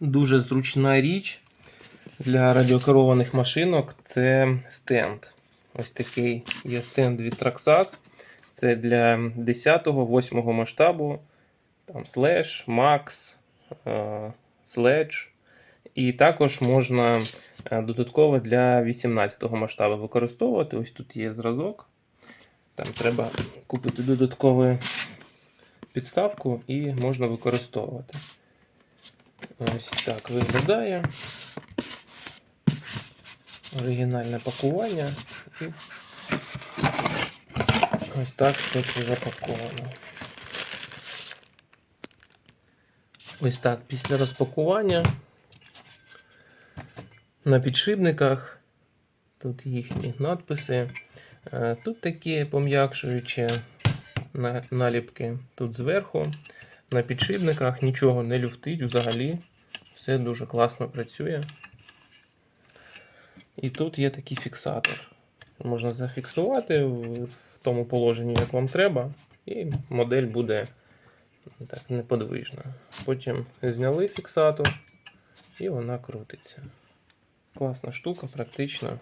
Дуже зручна річ для радіокерованих машинок це стенд. Ось такий є стенд від Traxxas. Це для 10-8 масштабу. Там Max, е, Sledge. І також можна е, додатково для 18-го масштабу використовувати. Ось тут є зразок. Там треба купити додаткову підставку і можна використовувати. Ось так виглядає. Оригінальне пакування. І ось так все це запаковано. Ось так, після розпакування на підшипниках. Тут їхні надписи. Е, Тут такі пом'якшуючі наліпки. Тут зверху. На підшипниках нічого не люфтить взагалі. Все дуже класно працює. І тут є такий фіксатор. Можна зафіксувати в, тому положенні, як вам треба, і модель буде так неподвижна. Потім зняли фіксатор, і вона крутиться. Класна штука, практична.